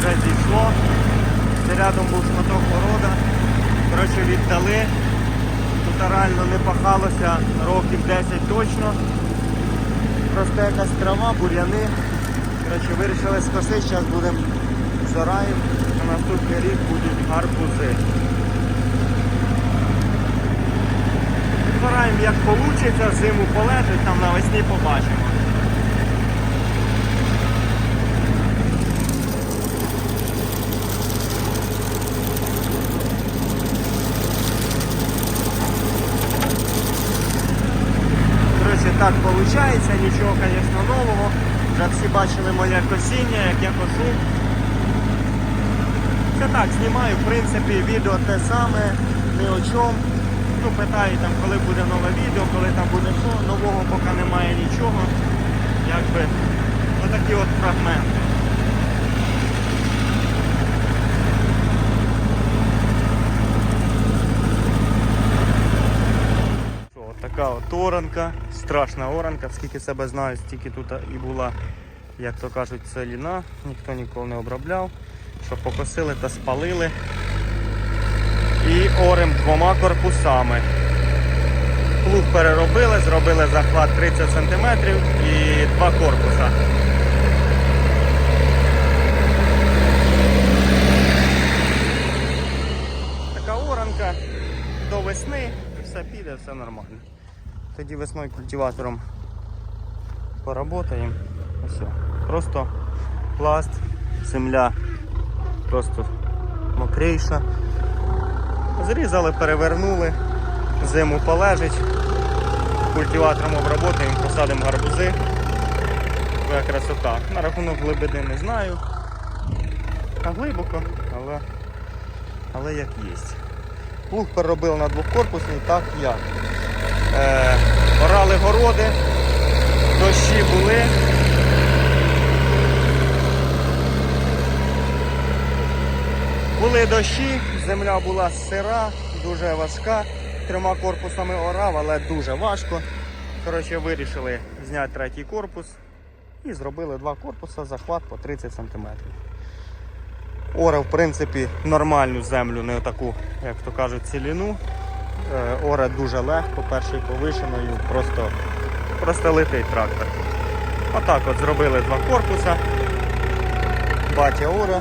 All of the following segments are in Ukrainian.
вже зійшло. Це рядом був шматок города. Коротше, віддали. Тут реально не пахалося років 10 точно. Просто якась трава, бур'яни. Коротше, Вирішили скосити, зараз будемо зараєм. На наступний рік будуть гарбузи. Збираємо як вийде, зиму полежить, там навесні побачимо. Виходить, нічого, звісно, нового. Вже всі бачили моє косіння, як я кошу. Це так, знімаю, в принципі, відео те саме, ні о чому. Ну, питаю там, коли буде нове відео, коли там буде що, нового поки немає нічого. Якби отакі от фрагменти. Що, от така от оранка, страшна оранка, скільки себе знаю, стільки тут і була, як то кажуть, целіна, ніхто ніколи не обробляв. Що покосили та спалили. І орем двома корпусами. Плуг переробили, зробили захват 30 см і два корпуса. Така оранка до весни, все піде, все нормально. Тоді весною культиватором поработаємо. Все. Просто пласт, земля просто мокріша. Зрізали, перевернули, зиму полежить, культиватором обработаємо, посадимо гарбузи. Така красота. На рахунок глибини не знаю. А глибоко, але, але як є. Плуг переробили на двохкорпусний, так як. Е, орали городи, дощі були. Були дощі, земля була сира, дуже важка. Трьома корпусами орав, але дуже важко. Коротше, вирішили зняти третій корпус і зробили два корпуси, захват по 30 см. Оре, в принципі, нормальну землю, не таку, як то кажуть, ціліну. Е, Оре дуже легко, перший повишеною, просто, просто летить трактор. Отак от зробили два корпуса. Батя оре.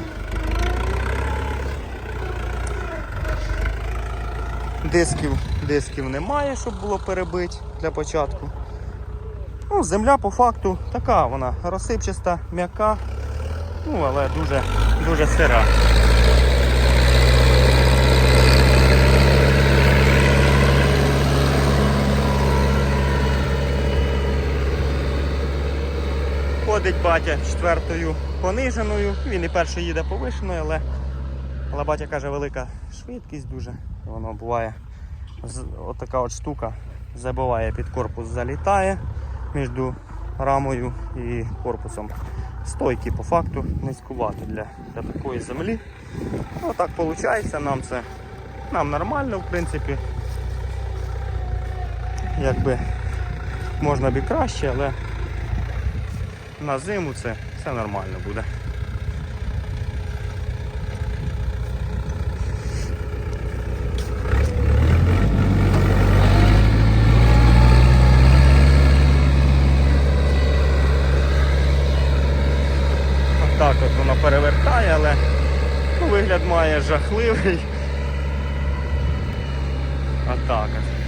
Дисків, дисків немає, щоб було перебити для початку. Ну, земля по факту така, вона розсипчаста, м'яка, ну але дуже, дуже сира. Ходить батя четвертою пониженою, він і перший їде повишеною, але але батя каже, велика швидкість дуже. Воно буває отака от штука забиває під корпус, залітає між рамою і корпусом. Стойки по факту низькувати для, для такої землі. Ну виходить, нам це нам нормально в принципі. Якби можна б і краще, але на зиму це все нормально буде. Так от воно перевертає, але ну, вигляд має жахливий. Отак от.